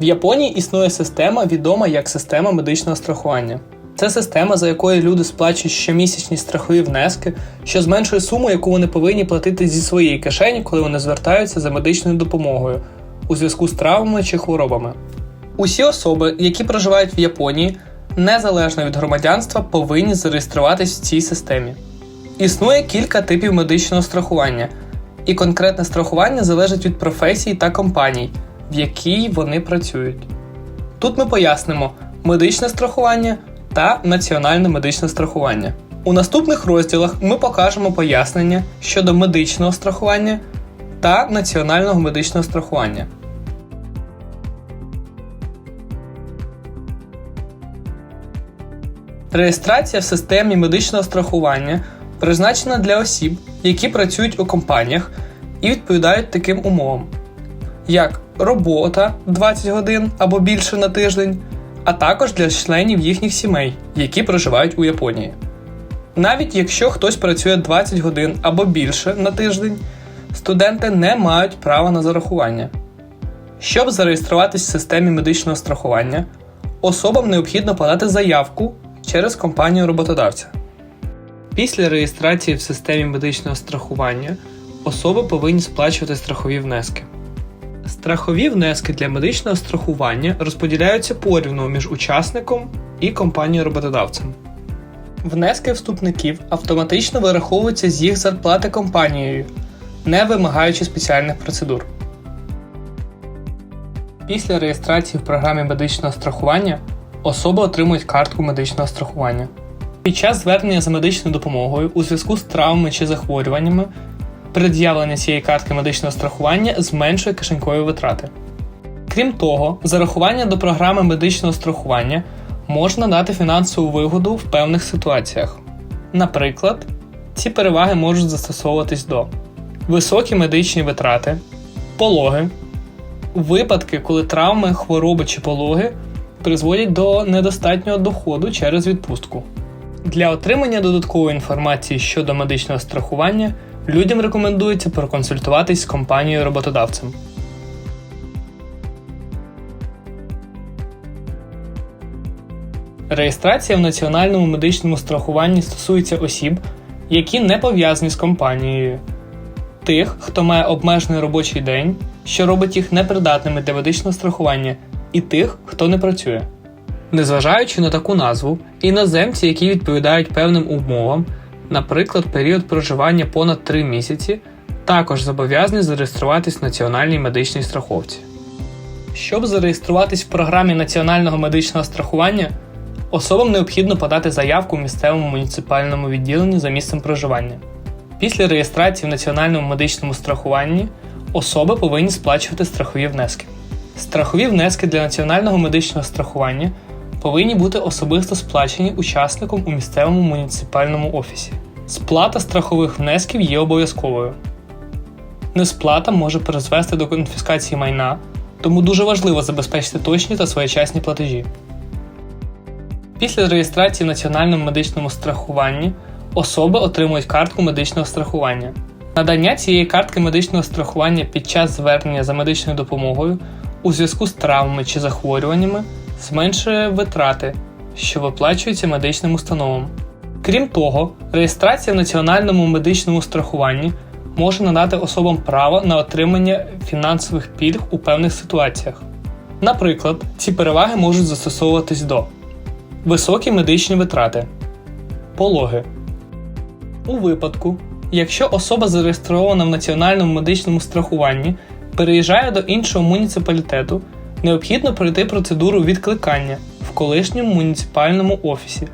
В Японії існує система, відома як система медичного страхування. Це система, за якою люди сплачують щомісячні страхові внески, що зменшує суму, яку вони повинні платити зі своєї кишені, коли вони звертаються за медичною допомогою у зв'язку з травмами чи хворобами. Усі особи, які проживають в Японії, незалежно від громадянства, повинні зареєструватись в цій системі. Існує кілька типів медичного страхування, і конкретне страхування залежить від професії та компаній, в якій вони працюють. Тут ми пояснимо медичне страхування та національне медичне страхування. У наступних розділах ми покажемо пояснення щодо медичного страхування та національного медичного страхування. Реєстрація в системі медичного страхування призначена для осіб, які працюють у компаніях і відповідають таким умовам, як робота 20 годин або більше на тиждень, а також для членів їхніх сімей, які проживають у Японії. Навіть якщо хтось працює 20 годин або більше на тиждень, студенти не мають права на зарахування. Щоб зареєструватись в системі медичного страхування, особам необхідно подати заявку через компанію роботодавця. Після реєстрації в системі медичного страхування особи повинні сплачувати страхові внески. Страхові внески для медичного страхування розподіляються порівну між учасником і компанією роботодавцем. Внески вступників автоматично вираховуються з їх зарплати компанією, не вимагаючи спеціальних процедур. Після реєстрації в програмі медичного страхування особи отримують картку медичного страхування. Під час звернення за медичною допомогою у зв'язку з травмами чи захворюваннями пред'явлення цієї картки медичного страхування зменшує кишенькові витрати. Крім того, зарахування до програми медичного страхування можна дати фінансову вигоду в певних ситуаціях. Наприклад, ці переваги можуть застосовуватись до високі медичні витрати, пологи, випадки, коли травми, хвороби чи пологи призводять до недостатнього доходу через відпустку. Для отримання додаткової інформації щодо медичного страхування людям рекомендується проконсультуватись з компанією роботодавцем. Реєстрація в національному медичному страхуванні стосується осіб, які не пов'язані з компанією, тих, хто має обмежений робочий день, що робить їх непридатними для медичного страхування, і тих, хто не працює. Незважаючи на таку назву, іноземці, які відповідають певним умовам, наприклад, період проживання понад 3 місяці, також зобов'язані зареєструватись в Національній медичній страховці. Щоб зареєструватись в програмі Національного медичного страхування, особам необхідно подати заявку в місцевому муніципальному відділенні за місцем проживання. Після реєстрації в Національному медичному страхуванні особи повинні сплачувати страхові внески. Страхові внески для національного медичного страхування повинні бути особисто сплачені учасником у місцевому муніципальному офісі. Сплата страхових внесків є обов'язковою. Несплата може призвести до конфіскації майна, тому дуже важливо забезпечити точні та своєчасні платежі. Після реєстрації в Національному медичному страхуванні особи отримують картку медичного страхування. Надання цієї картки медичного страхування під час звернення за медичною допомогою у зв'язку з травмами чи захворюваннями зменшує витрати, що виплачуються медичним установам. Крім того, реєстрація в національному медичному страхуванні може надати особам право на отримання фінансових пільг у певних ситуаціях. Наприклад, ці переваги можуть застосовуватись до високі медичні витрати, пологи. У випадку, якщо особа зареєстрована в національному медичному страхуванні переїжджає до іншого муніципалітету, необхідно пройти процедуру відкликання в колишньому муніципальному офісі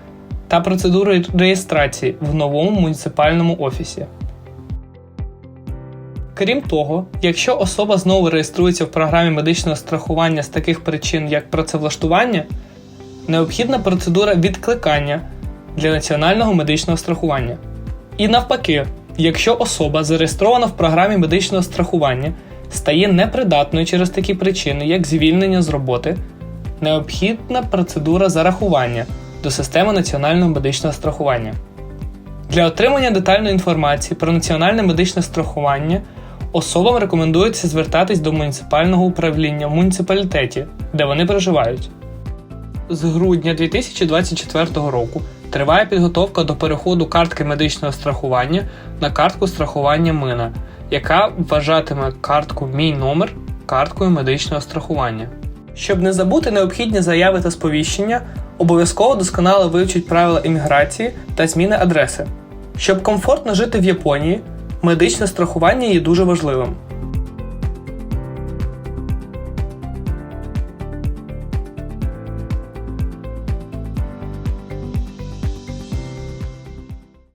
та процедуру реєстрації в новому муніципальному офісі. Крім того, якщо особа знову реєструється в програмі медичного страхування з таких причин, як працевлаштування, необхідна процедура відкликання для національного медичного страхування. І навпаки, якщо особа зареєстрована в програмі медичного страхування стає непридатною через такі причини, як звільнення з роботи, необхідна процедура зарахування до системи національного медичного страхування. Для отримання детальної інформації про національне медичне страхування особам рекомендується звертатись до муніципального управління в муніципалітеті, де вони проживають. З грудня 2024 року триває підготовка до переходу картки медичного страхування на картку страхування Мина, яка вважатиме картку Мій номер карткою медичного страхування. Щоб не забути необхідні заяви та сповіщення, обов'язково досконало вивчіть правила імміграції та зміни адреси. Щоб комфортно жити в Японії, медичне страхування є дуже важливим.